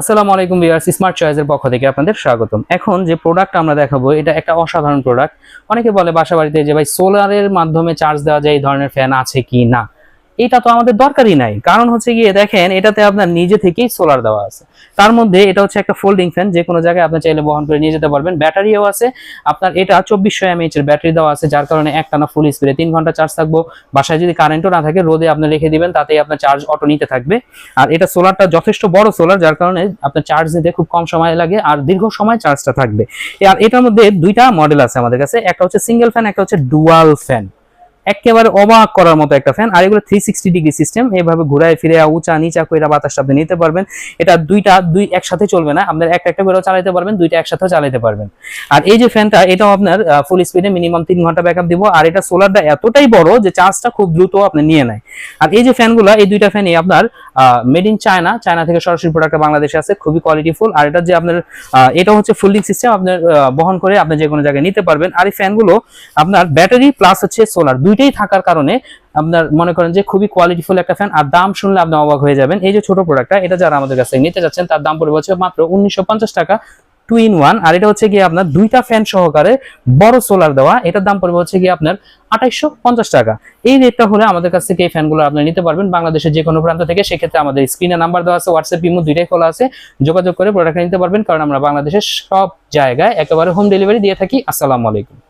আসসালামু আলাইকুম viewers smart চয়েসের পক্ষ থেকে আপনাদের স্বাগতম। এখন যে প্রোডাক্ট আমরা দেখাবো, এটা একটা অসাধারণ প্রোডাক্ট অনেকে বলে বাসা বাড়িতে যে, ভাই সোলারের মাধ্যমে চার্জ দেওয়া যায়, এই ধরনের ফ্যান আছে কি না? এটা তো আমাদের দরকারই নাই। কারণ হচ্ছে গিয়ে দেখেন, এটাতে আপনার নিজে থেকেই সোলার দেওয়া আছে। তার মধ্যে এটা হচ্ছে একটা ফোল্ডিং ফ্যান যে কোনো জায়গায় আপনি চাইলে বহন করে নিয়ে যেতে পারবেন। ব্যাটারিও আছে। আপনার এটা চব্বিশশো এমএইচ এর ব্যাটারি দেওয়া আছে, যার কারণে একটানা ফুল স্পিডে তিন ঘণ্টা চার্জ থাকব। বাসায় যদি কারেন্টও না থাকে, রোদে আপনি রেখে দিবেন, তাতেই আপনার চার্জ অটো নিতে থাকবে। আর এটা সোলারটা যথেষ্ট বড় সোলার যার কারণে আপনার চার্জ নিতে খুব কম সময় লাগে আর দীর্ঘ সময় চার্জটা থাকবে। আর এটার মধ্যে দুইটা মডেল আছে আমাদের কাছে। একটা হচ্ছে সিঙ্গেল ফ্যান একটা হচ্ছে ডুয়াল ফ্যান একেবারে অবাক করার মতো একটা ফ্যান আর এগুলো থ্রি সিক্সটি ডিগ্রি সিস্টেম এইভাবে ঘুরায় ফিরে উঁচা নিচা কইরা বাতাসটা আপনি নিতে পারবেন। এটা দুইটা, দুই একসাথে চলবে না। আপনার একটা একটা করেও চালাতে পারবেন, দুইটা একসাথেও চালাতে পারবেন। আর এই যে ফ্যানটা এটাও আপনার ফুল স্পিডে মিনিমাম তিন ঘণ্টা ব্যাকআপ দিব। আর এটা সোলারটা এতটাই বড় যে চার্জটা খুব দ্রুত আপনি নিয়ে নেয়। আর এই যে ফ্যানগুলো এই দুইটা ফ্যানই আপনার মেড ইন চায়না চায়না থেকে সরাসরি প্রোডাক্ট বাংলাদেশে আছে, খুবই কোয়ালিটিফুল আর এটা যে আপনার এটা হচ্ছে ফোল্ডিং সিস্টেম আপনার বহন করে আপনি যে কোনো জায়গায় নিতে পারবেন। আর এই ফ্যানগুলো আপনার ব্যাটারি প্লাস হচ্ছে সোলার দুইটাই থাকার কারণে আপনার মনে করেন যে খুবই কোয়ালিটিফুল একটা ফ্যান আর দাম শুনলে আপনি অবাক হয়ে যাবেন। এই যে ছোট প্রোডাক্টটা এটা যারা আমাদের কাছে নিতে যাচ্ছেন, তার দাম পড়বে হচ্ছে মাত্র উনিশশো পঞ্চাশ টাকা টু ইন ওয়ান আর এটা হচ্ছে গিয়ে আপনার দুইটা ফ্যান সহকারে বড় সোলার দেওয়া, এটার দাম পড়বে হচ্ছে গিয়ে আপনার আঠাইশশো টাকা। এই রেটটা হলে আমাদের কাছ থেকে এই ফ্যানগুলো আপনি নিতে পারবেন। বাংলাদেশের যে কোনো প্রান্ত থেকে সেক্ষেত্রে আমাদের স্ক্রিনে নাম্বার দেওয়া আছে হোয়াটসঅ্যাপ ইমো দুইটাই খোলা আছে। যোগাযোগ করে প্রোডাক্ট নিতে পারবেন, কারণ আমরা বাংলাদেশের সব জায়গায় একেবারে হোম ডেলিভারি দিয়ে থাকি। আসসালামু আলাইকুম।